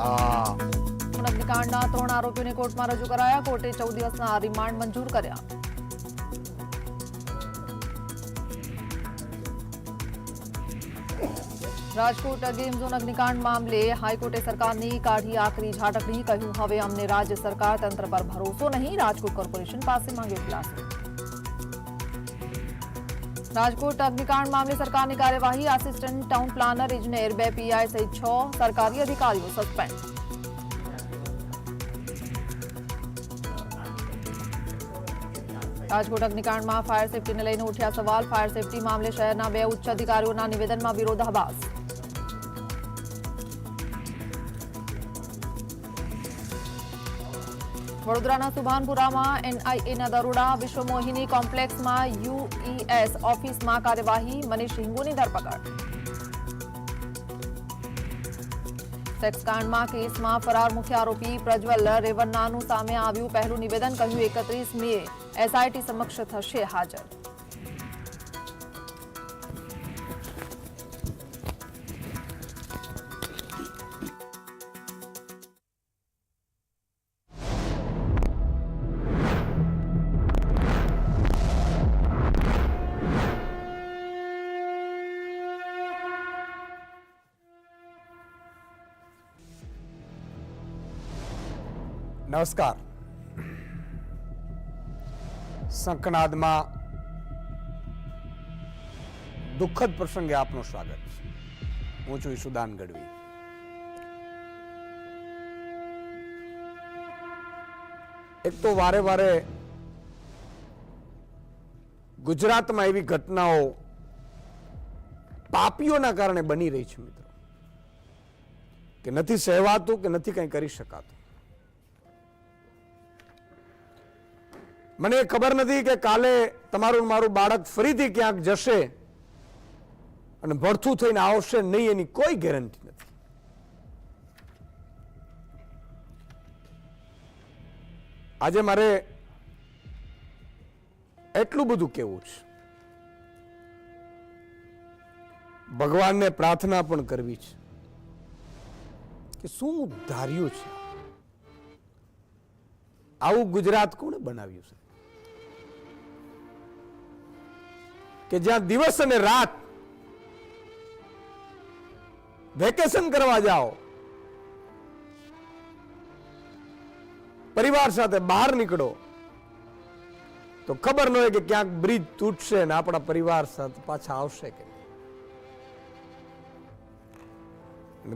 હા અગ્નિકાંડના ત્રણ આરોપીઓને કોર્ટમાં રજૂ કરાયા કોર્ટે ચૌદ દિવસના રિમાન્ડ મંજૂર કર્યા રાજકોટ ગેમ ઝોન અગ્નિકાંડ મામલે હાઈકોર્ટે સરકારની કાઢી આકરી ઝાટકડી કહ્યું હવે અમને રાજ્ય સરકાર તંત્ર પર ભરોસો નહીં રાજકોટ કોર્પોરેશન પાસે માંગ્યો ખુલાસો રાજકોટ અગ્નિકાંડ મામલે સરકારની કાર્યવાહી આસિસ્ટન્ટ ટાઉન પ્લાનર ઇજનેર બે પીઆઈ સહિત છ સરકારી અધિકારીઓ સસ્પેન્ડ રાજકોટ અગ્નિકાંડમાં ફાયર સેફટીને લઈને ઉઠ્યા સવાલ. ફાયર સેફટી મામલે શહેરના બે ઉચ્ચ અધિકારીઓના નિવેદનમાં વિરોધાભાસ. વડોદરાના સુભાનપુરામાં એનઆઈએના દરોડા, વિશ્વમોહિની કોમ્પ્લેક્સમાં યુઈએસ ઓફિસમાં કાર્યવાહી, મનીષ હિંગોની ધરપકડ. સેક્સકાંડમાં કેસમાં ફરાર મુખ્ય આરોપી પ્રજ્વલ રેવન્નાનું સામે આવ્યું પહેલું નિવેદન, કહ્યું, એકત્રીસ મે એસઆઈટી સમક્ષ થશે હાજર. નમસ્કાર. શંખનાદમાં દુઃખદ પ્રસંગે આપનું સ્વાગત છે. હું છું ઈશુદાન ગઢવી. એક તો વારે વારે ગુજરાતમાં એવી ઘટનાઓ પાપીઓના કારણે બની રહી છે મિત્રો. કે નથી સહેવાતું કે નથી કંઈ કરી શકાતું. મને ખબર નથી કે કાલે તમારું મારું બાળક ફરીથી ક્યાંક જશે અને ભડથું થઈને આવશે નહીં એની કોઈ ગેરંટી નથી. આજે મારે એટલું બધું કેવું છે. ભગવાનને પ્રાર્થના પણ કરવી છે કે શું ધાર્યું છે? આવું ગુજરાત કોણે બનાવ્યું છે? કે જ્યાં દિવસ અને રાત વેકેશન કરવા જાઓ, પરિવાર સાથે બહાર નીકળો, તો ખબર ન હોય કે ક્યાંક બ્રિજ તૂટશે ને આપણા પરિવાર સાથે પાછા આવશે કે.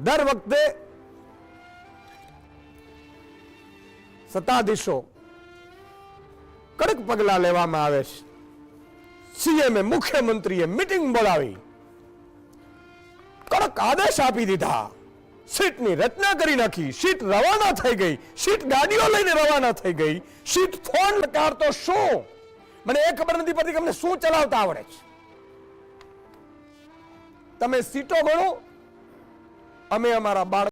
દર વખતે સત્તાધીશો કડક પગલા લેવામાં આવે છે સીએમએ મુખ્યમંત્રીએ મિટિંગ બોલાવી. કડક આદેશ આપી દીધા. સીટની રચના કરી નાખી. સીટ રવાના થઈ ગઈ. સીટ ગાડીઓ લઈને રવાના થઈ ગઈ. સીટ ફોન કાઢતો શું? મને એ ખબર નથી પડતી કે અમને શું ચલાવતા આવડે છે. તમે સીટો ગણો. અમે અમારા બાળક